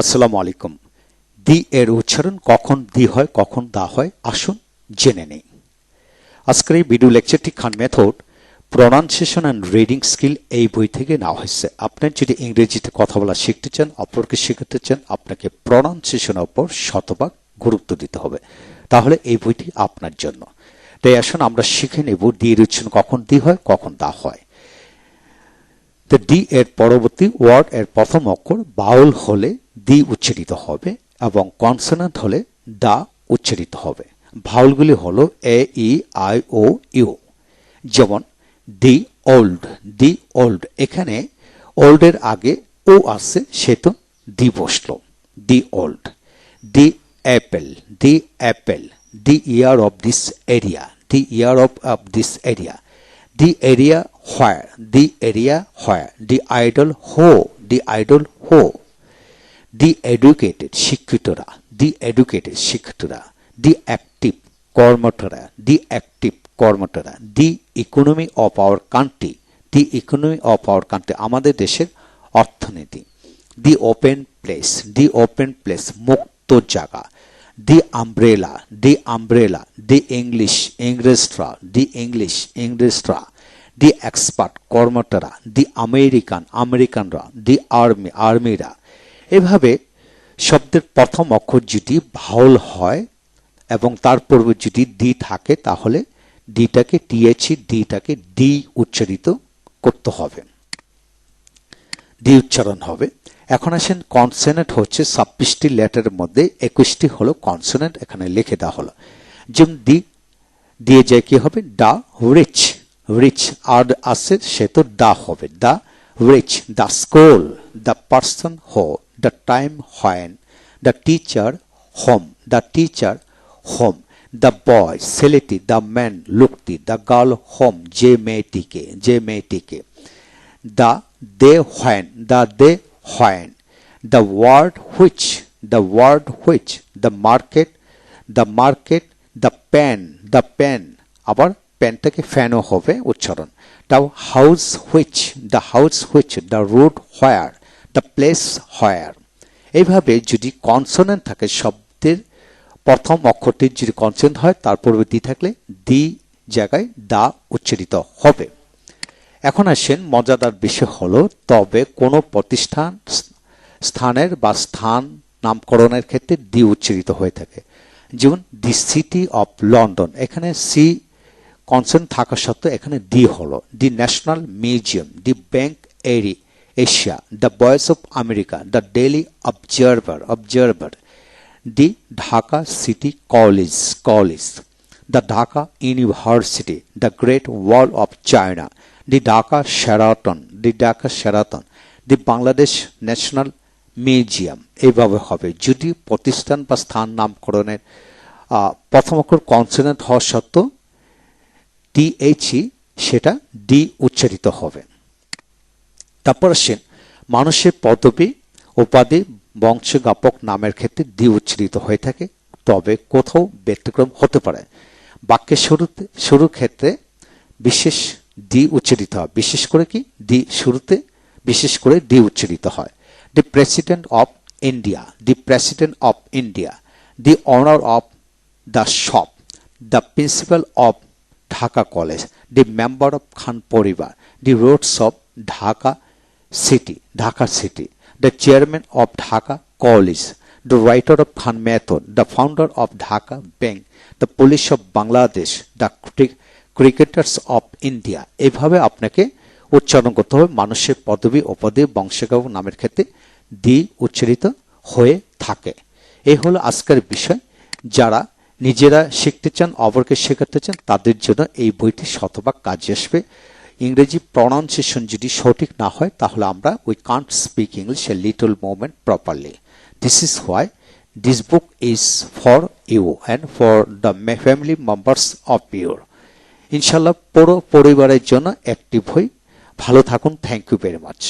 আসসালামু আলাইকুম। দি এর উচ্চারণ কখন দি হয়, কখন দা হয়, আসুন জেনে নেই। আজকের এই ভিডিও লেকচারটি Khan method pronunciation and reading skill এই বই থেকে নেওয়া হয়েছে। আপনার যদি ইংরেজিতে কথা বলা শিখতে চান, অপরকে শেখাতে চান, আপনাকে প্রনাউন্সিয়েশনের ওপর শতভাগ গুরুত্ব দিতে হবে। তাহলে এই বইটি আপনার জন্য। তাই আসুন আমরা শিখে নেব দি এর উচ্চারণ কখন দি হয়, কখন দা হয়। তো ডি এর পরবর্তী ওয়ার্ড এর প্রথম অক্ষর বাউল হলে দি উচ্চারিত হবে এবং কনসোনেন্ট হলে দা উচ্চারিত হবে। ভাউলগুলি হলো এ, ই, আই, ও, ইউ। যেমন, দি ওল্ড দি ওল্ড। এখানে ওল্ডের আগে ও আছে, সে তো দি বসল। The old, the apple the apple, the ear of this area, the ear of of this area. The area where the area where the idol ho the idol ho the educated শিক্ষিতরা the educated শিক্ষিতরা the active কর্মঠরা the active কর্মঠরা the economy of our country the economy of our country আমাদের দেশের অর্থনীতি the open place the open place মুক্ত জায়গা the umbrella the umbrella, the english ইংরেজরা the english ইংরেজরা the expert কর্মটারা the আমেরিকান আমেরিকানরা the আর্মি আর্মিরা এভাবে শব্দের প্রথম অক্ষর যদি ভাউল হয় এবং তার যদি দি থাকে, তাহলে ডিটাকে টিএচি ডিটাকে ডি উচ্চারিত করতে হবে। ডি উচ্চারণ হবে। এখন আসেন কনসোনেন্ট হচ্ছে ছাব্বিশটি লেটারের মধ্যে একুশটি হলো কনসোনেন্ট এখানে লিখে দেওয়া হলো। যেমন দি দিয়ে যায় কি হবে? ডা, রিচ রিচ আর আছে, সে তো দা হবে। The rich, the school, the person who, the time when, the teacher whom, the teacher whom, the boy, ছেলেটি, দ্য ম্যান, লোকটি, দ্য গার্ল হোম, যে মেয়েটিকে যে মেয়েটিকে। The day when the day when. The word which the word which the market the market the pan the pan আবার প্যানটাকে ফ্যানও হবে উচ্চারণ। The house which the house which the root where the place where. এইভাবে যদি consonant থাকে শব্দের, প্রথম অক্ষরটির যদি কনসোনেন্ট হয়, তার পূর্বে থাকলে দি জায়গায় দা উচ্চারিত হবে। এখন আসেন মজাদার বিষয় হলো, তবে কোনো প্রতিষ্ঠান স্থানের বা স্থান নামকরণের ক্ষেত্রে দি উচ্চারিত হয়ে থাকে। যেমন, দি সিটি অফ লন্ডন এখানে সি কনসেন্ট থাকা সত্ত্বেও এখানে দি হলো। The national museum the bank এরি Asia the voice of America the daily observer observer the Dhaka city college college the Dhaka university the great wall of China the Dhaka Sheraton the Dhaka Sheraton, the Bangladesh national museum, এইভাবে হবে। যদি প্রতিষ্ঠান বা স্থান নামকরণের প্রথম অক্ষর consonant হওয়া সত্ত্বেও টিএইচই সেটা ডি উচ্চারিত হবে। তারপর আসেন, মানুষের পদবী, উপাধি, বংশগাপক নামের ক্ষেত্রে দি উচ্চারিত হয়ে থাকে, তবে কোথাও ব্যতিক্রম হতে পারে। বাক্যের শুরুতে, শুরুর ক্ষেত্রে বিশেষ দি উচ্চারিত হয়। বিশেষ করে কি? ডি শুরুতে, বিশেষ করে ডি উচ্চারিত হয়। The president of India the president of India the honour of the shop, the principal of Dhaka college the member of Khan পরিবার the roads of Dhaka city Dhaka city the chairman of Dhaka college the writer of Khan method the founder of Dhaka bank the police of Bangladesh the cricketers of India. এভাবে আপনাকে উচ্চারণ করতে হবে। মানুষের পদবী, উপাধি বংশগাব নামের ক্ষেত্রে দি উচ্চারিত হয়ে থাকে। এই হলো আজকের বিষয়। যারা নিজেরা শিখতে চান, অপরকে শেখাতে চান, তাদের জন্য এই বইটি শতভাগ কাজে আসবে। ইংরেজি প্রনাউন্সিয়েশন যদি সঠিক না হয়, তাহলে আমরা we can't speak English a little moment properly this is why this book is for you and for the family members of your ইনশাল্লাহ পুরো পরিবারের জন্য অ্যাক্টিভ হই। ভালো থাকুন থ্যাংক ইউ ভেরি মাচ